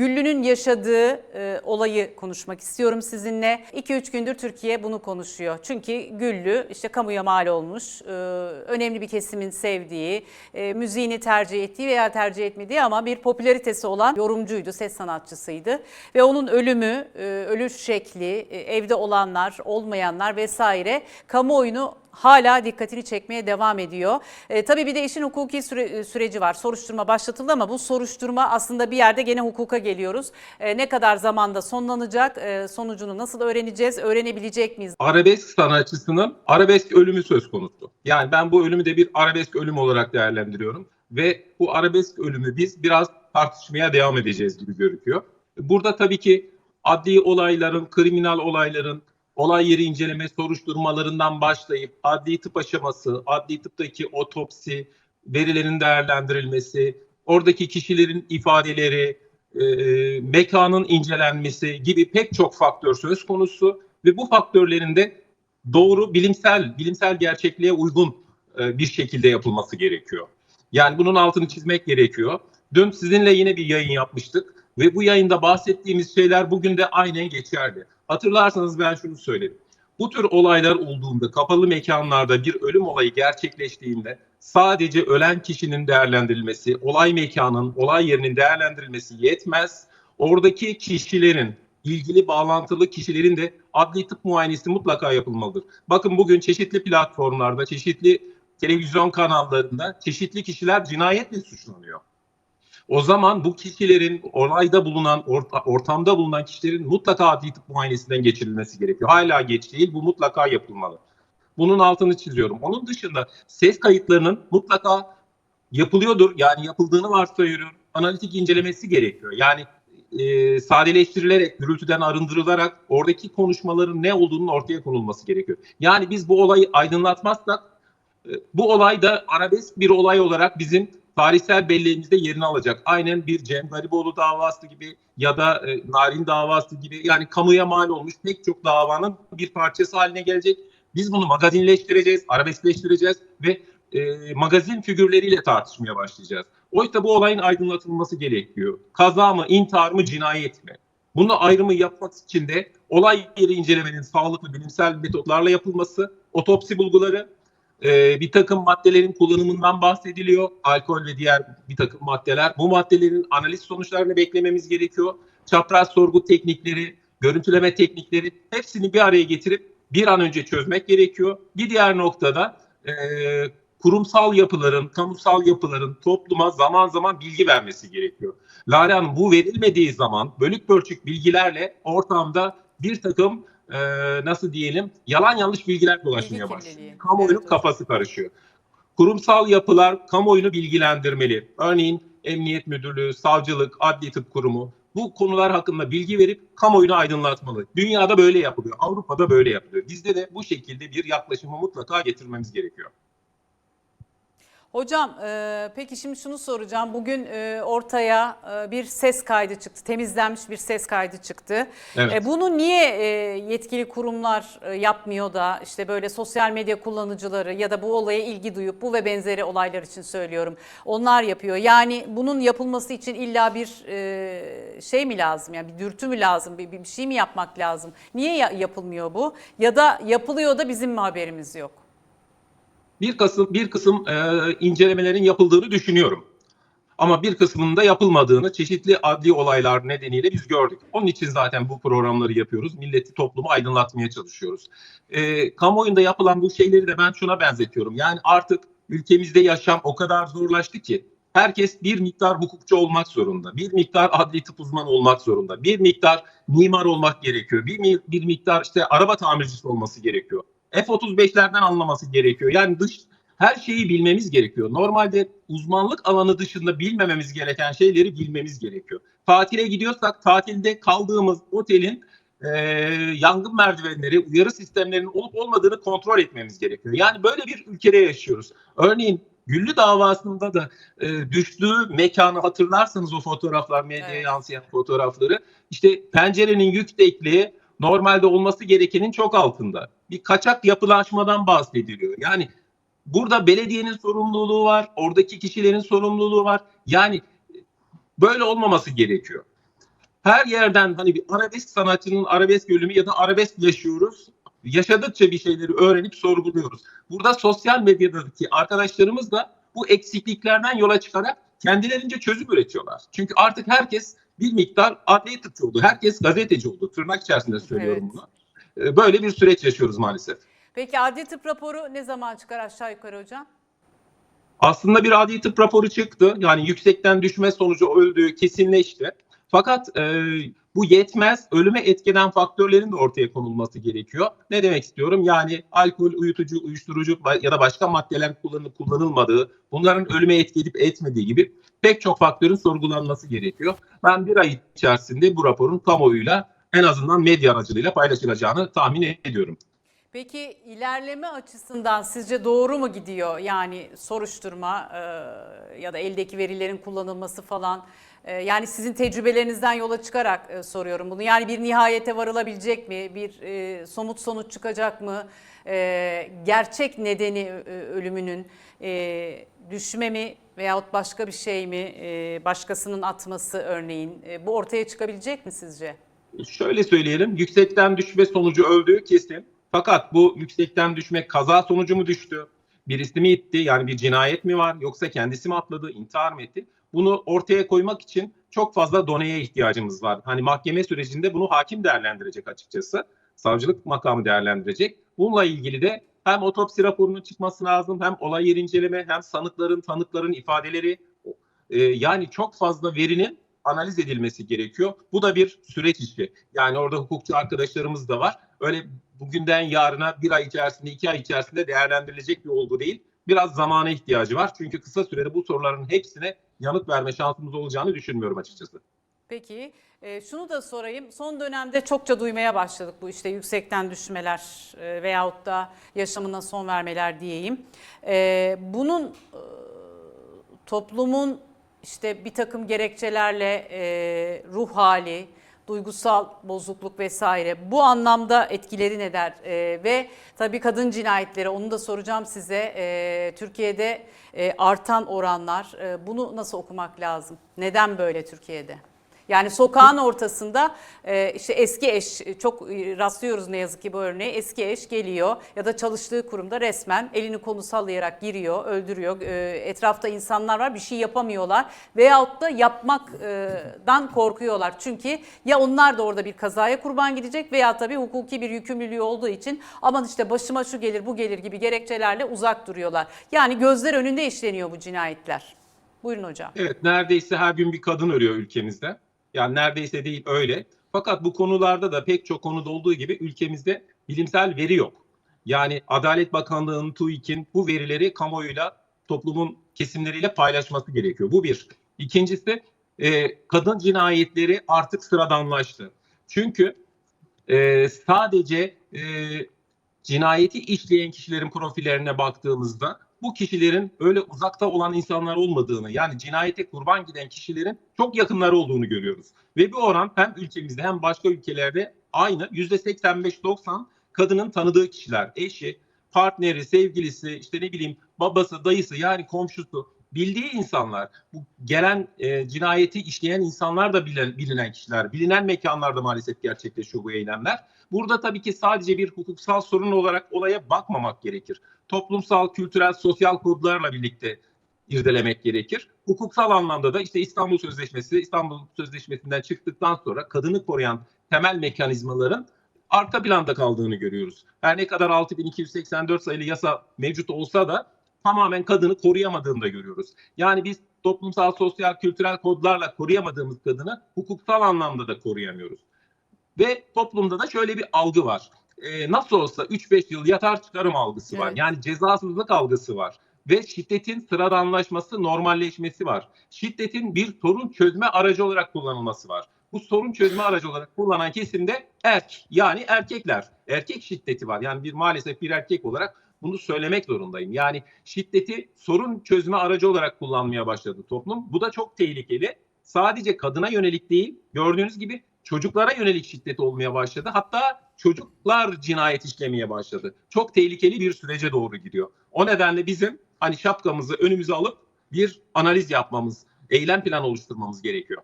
Güllü'nün yaşadığı e, olayı konuşmak istiyorum sizinle. 2-3 gündür Türkiye bunu konuşuyor. Çünkü Güllü işte kamuya mal olmuş, e, önemli bir kesimin sevdiği, e, müziğini tercih ettiği veya tercih etmediği ama bir popülaritesi olan yorumcuydu, ses sanatçısıydı. Ve onun ölümü, e, ölüş şekli, e, evde olanlar, olmayanlar vesaire kamuoyunu hala dikkatini çekmeye devam ediyor. E, tabii bir de işin hukuki süre- süreci var. Soruşturma başlatıldı ama bu soruşturma aslında bir yerde gene hukuka geliyoruz. E, ne kadar zamanda sonlanacak, e, sonucunu nasıl öğreneceğiz, öğrenebilecek miyiz? arabesk sanatçısının arabesk ölümü söz konusu. Yani ben bu ölümü de bir arabesk ölüm olarak değerlendiriyorum. Ve bu arabesk ölümü biz biraz tartışmaya devam edeceğiz gibi görünüyor. Burada tabii ki adli olayların, kriminal olayların, olay yeri inceleme soruşturmalarından başlayıp adli tıp aşaması, adli tıptaki otopsi, verilerin değerlendirilmesi, oradaki kişilerin ifadeleri, e, mekanın incelenmesi gibi pek çok faktör söz konusu ve bu faktörlerin de doğru bilimsel bilimsel gerçekliğe uygun e, bir şekilde yapılması gerekiyor. Yani bunun altını çizmek gerekiyor. Dün sizinle yine bir yayın yapmıştık ve bu yayında bahsettiğimiz şeyler bugün de aynen geçerli. Hatırlarsanız ben şunu söyledim. Bu tür olaylar olduğunda, kapalı mekanlarda bir ölüm olayı gerçekleştiğinde sadece ölen kişinin değerlendirilmesi, olay mekanın, olay yerinin değerlendirilmesi yetmez. Oradaki kişilerin, ilgili bağlantılı kişilerin de adli tıp muayenesi mutlaka yapılmalıdır. Bakın bugün çeşitli platformlarda, çeşitli televizyon kanallarında çeşitli kişiler cinayetle suçlanıyor. O zaman bu kişilerin olayda bulunan, orta- ortamda bulunan kişilerin mutlaka adli tıp muayenesinden geçirilmesi gerekiyor. Hala geç değil, bu mutlaka yapılmalı. Bunun altını çiziyorum. Onun dışında ses kayıtlarının mutlaka yapılıyordur. Yani yapıldığını varsayıyorum. Analitik incelemesi gerekiyor. Yani e, sadeleştirilerek, gürültüden arındırılarak oradaki konuşmaların ne olduğunun ortaya konulması gerekiyor. Yani biz bu olayı aydınlatmazsak e, bu olay da arabesk bir olay olarak bizim tarihsel belleğimizde yerini alacak. Aynen bir Cem Gariboğlu davası gibi ya da e, Narin davası gibi yani kamuya mal olmuş pek çok davanın bir parçası haline gelecek. Biz bunu magazinleştireceğiz, arabeskleştireceğiz ve e, magazin figürleriyle tartışmaya başlayacağız. Oysa bu olayın aydınlatılması gerekiyor. Kaza mı, intihar mı, cinayet mi? Bunu ayrımı yapmak için de olay yeri incelemenin sağlıklı bilimsel metotlarla yapılması, otopsi bulguları, e, bir takım maddelerin kullanımından bahsediliyor. Alkol ve diğer bir takım maddeler. Bu maddelerin analiz sonuçlarını beklememiz gerekiyor. Çapraz sorgu teknikleri, görüntüleme teknikleri hepsini bir araya getirip bir an önce çözmek gerekiyor. Bir diğer noktada e, kurumsal yapıların, kamusal yapıların topluma zaman zaman bilgi vermesi gerekiyor. Lale Hanım bu verilmediği zaman bölük pörçük bilgilerle ortamda bir takım e, nasıl diyelim yalan yanlış bilgiler dolaşmaya başlıyor. Kamuoyunun Evet, kafası karışıyor. Kurumsal yapılar kamuoyunu bilgilendirmeli. Örneğin Emniyet Müdürlüğü, Savcılık, Adli Tıp Kurumu bu konular hakkında bilgi verip kamuoyunu aydınlatmalı. Dünyada böyle yapılıyor, Avrupa'da böyle yapılıyor. Bizde de bu şekilde bir yaklaşımı mutlaka getirmemiz gerekiyor. Hocam e, peki şimdi şunu soracağım. Bugün e, ortaya e, bir ses kaydı çıktı. Temizlenmiş bir ses kaydı çıktı. Evet. E, bunu niye e, yetkili kurumlar e, yapmıyor da işte böyle sosyal medya kullanıcıları ya da bu olaya ilgi duyup bu ve benzeri olaylar için söylüyorum. Onlar yapıyor. Yani bunun yapılması için illa bir e, şey mi lazım? Yani bir dürtü mü lazım? Bir, bir şey mi yapmak lazım? Niye ya- yapılmıyor bu? Ya da yapılıyor da bizim mi haberimiz yok? Bir kısım bir kısım e, incelemelerin yapıldığını düşünüyorum. Ama bir kısmının da yapılmadığını çeşitli adli olaylar nedeniyle biz gördük. Onun için zaten bu programları yapıyoruz. Milleti, toplumu aydınlatmaya çalışıyoruz. E, kamuoyunda yapılan bu şeyleri de ben şuna benzetiyorum. Yani artık ülkemizde yaşam o kadar zorlaştı ki herkes bir miktar hukukçu olmak zorunda. Bir miktar adli tıp uzmanı olmak zorunda. Bir miktar mimar olmak gerekiyor. Bir, bir miktar işte araba tamircisi olması gerekiyor. F-35'lerden anlaması gerekiyor. Yani dış her şeyi bilmemiz gerekiyor. Normalde uzmanlık alanı dışında bilmememiz gereken şeyleri bilmemiz gerekiyor. Tatile gidiyorsak tatilde kaldığımız otelin e, yangın merdivenleri, uyarı sistemlerinin olup olmadığını kontrol etmemiz gerekiyor. Yani böyle bir ülkede yaşıyoruz. Örneğin Güllü davasında da e, düştüğü mekanı hatırlarsanız o fotoğraflar, medyaya Evet. yansıyan fotoğrafları. İşte pencerenin yüksekliği normalde olması gerekenin çok altında. Bir kaçak yapılaşmadan bahsediliyor. Yani burada belediyenin sorumluluğu var, oradaki kişilerin sorumluluğu var. Yani böyle olmaması gerekiyor. her yerden hani bir arabesk sanatçının arabesk ölümü ya da arabesk yaşıyoruz. Yaşadıkça bir şeyleri öğrenip sorguluyoruz. Burada sosyal medyadaki arkadaşlarımız da bu eksikliklerden yola çıkarak kendilerince çözüm üretiyorlar. Çünkü artık herkes bir miktar adli tıpçı oldu. Herkes gazeteci oldu. Tırnak içerisinde söylüyorum Evet. bunu. Ee, Böyle bir süreç yaşıyoruz maalesef. Peki adli tıp raporu ne zaman çıkar aşağı yukarı hocam? Aslında bir adli tıp raporu çıktı. Yani yüksekten düşme sonucu öldüğü kesinleşti. Fakat e, bu yetmez. Ölüme etkeden faktörlerin de ortaya konulması gerekiyor. Ne demek istiyorum? Yani alkol, uyutucu, uyuşturucu ya da başka maddeler kullanılıp kullanılmadığı, bunların ölüme etki etmediği gibi pek çok faktörün sorgulanması gerekiyor. Ben bir ay içerisinde bu raporun kamuoyuyla en azından medya aracılığıyla paylaşılacağını tahmin ediyorum. Peki ilerleme açısından sizce doğru mu gidiyor? Yani soruşturma e, ya da eldeki verilerin kullanılması falan. E, yani sizin tecrübelerinizden yola çıkarak e, soruyorum bunu. Yani bir nihayete varılabilecek mi? Bir e, somut sonuç çıkacak mı? E, gerçek nedeni e, ölümünün e, düşme mi veyahut başka bir şey mi? E, başkasının atması örneğin. E, bu ortaya çıkabilecek mi sizce? Şöyle söyleyelim, yüksekten düşme sonucu öldüğü kesin. Fakat bu yüksekten düşme kaza sonucu mu düştü? Birisi mi itti? Yani bir cinayet mi var? Yoksa kendisi mi atladı? intihar mı etti? Bunu ortaya koymak için çok fazla doneye ihtiyacımız var. Hani mahkeme sürecinde bunu hakim değerlendirecek açıkçası. Savcılık makamı değerlendirecek. Bununla ilgili de hem otopsi raporunun çıkması lazım, hem olay yeri inceleme, hem sanıkların, tanıkların ifadeleri. Ee, yani çok fazla verinin analiz edilmesi gerekiyor. Bu da bir süreç işi. Yani orada hukukçu arkadaşlarımız da var. Öyle bugünden yarına bir ay içerisinde, iki ay içerisinde değerlendirilecek bir olgu değil. Biraz zamana ihtiyacı var. Çünkü kısa sürede bu soruların hepsine yanıt verme şansımız olacağını düşünmüyorum açıkçası. Peki e, şunu da sorayım. Son dönemde çokça duymaya başladık bu işte yüksekten düşmeler e, veyahut da yaşamına son vermeler diyeyim. E, bunun e, toplumun işte bir takım gerekçelerle ruh hali, duygusal bozukluk vesaire bu anlamda etkileri neler? E, ve tabii kadın cinayetleri onu da soracağım size. E, Türkiye'de e, artan oranlar e, bunu nasıl okumak lazım? Neden böyle Türkiye'de? Yani sokağın ortasında e, işte eski eş çok e, rastlıyoruz ne yazık ki bu örneğe eski eş geliyor ya da çalıştığı kurumda resmen elini kolunu sallayarak giriyor öldürüyor E, etrafta insanlar var bir şey yapamıyorlar veyahut da yapmaktan korkuyorlar çünkü ya onlar da orada bir kazaya kurban gidecek veya tabii hukuki bir yükümlülüğü olduğu için aman işte başıma şu gelir bu gelir gibi gerekçelerle uzak duruyorlar. Yani gözler önünde işleniyor bu cinayetler. Buyurun hocam. Evet, neredeyse her gün bir kadın ölüyor ülkemizde. Yani neredeyse değil öyle. Fakat bu konularda da pek çok konuda olduğu gibi ülkemizde bilimsel veri yok. Yani Adalet Bakanlığı'nın TÜİK'in bu verileri kamuoyuyla, toplumun kesimleriyle paylaşması gerekiyor. Bu bir. İkincisi e, kadın cinayetleri artık sıradanlaştı. Çünkü e, sadece e, cinayeti işleyen kişilerin profillerine baktığımızda bu kişilerin öyle uzakta olan insanlar olmadığını yani cinayete kurban giden kişilerin çok yakınları olduğunu görüyoruz. Ve bu oran hem ülkemizde hem başka ülkelerde aynı. %85-90 kadının tanıdığı kişiler, eşi, partneri, sevgilisi, işte ne bileyim babası, dayısı yani komşusu bildiği insanlar, bu gelen e, cinayeti işleyen insanlar da bilen, bilinen kişiler, bilinen mekanlarda maalesef gerçekleşiyor bu eylemler. Burada tabii ki sadece bir hukuksal sorun olarak olaya bakmamak gerekir. Toplumsal, kültürel, sosyal kodlarla birlikte irdelemek gerekir. Hukuksal anlamda da işte İstanbul Sözleşmesi, İstanbul Sözleşmesi'nden çıktıktan sonra kadını koruyan temel mekanizmaların arka planda kaldığını görüyoruz. Her ne kadar 6284 sayılı yasa mevcut olsa da tamamen kadını koruyamadığını da görüyoruz. Yani biz toplumsal, sosyal, kültürel kodlarla koruyamadığımız kadını hukuksal anlamda da koruyamıyoruz. Ve toplumda da şöyle bir algı var. Ee, nasıl olsa 3-5 yıl yatar çıkarım algısı var. Evet. Yani cezasızlık algısı var. Ve şiddetin sıradanlaşması, normalleşmesi var. Şiddetin bir sorun çözme aracı olarak kullanılması var. Bu sorun çözme aracı olarak kullanan kesimde erk yani erkekler. Erkek şiddeti var. Yani bir maalesef bir erkek olarak bunu söylemek zorundayım. Yani şiddeti sorun çözme aracı olarak kullanmaya başladı toplum. Bu da çok tehlikeli. Sadece kadına yönelik değil, gördüğünüz gibi çocuklara yönelik şiddet olmaya başladı. Hatta çocuklar cinayet işlemeye başladı. Çok tehlikeli bir sürece doğru gidiyor. O nedenle bizim hani şapkamızı önümüze alıp bir analiz yapmamız, eylem planı oluşturmamız gerekiyor.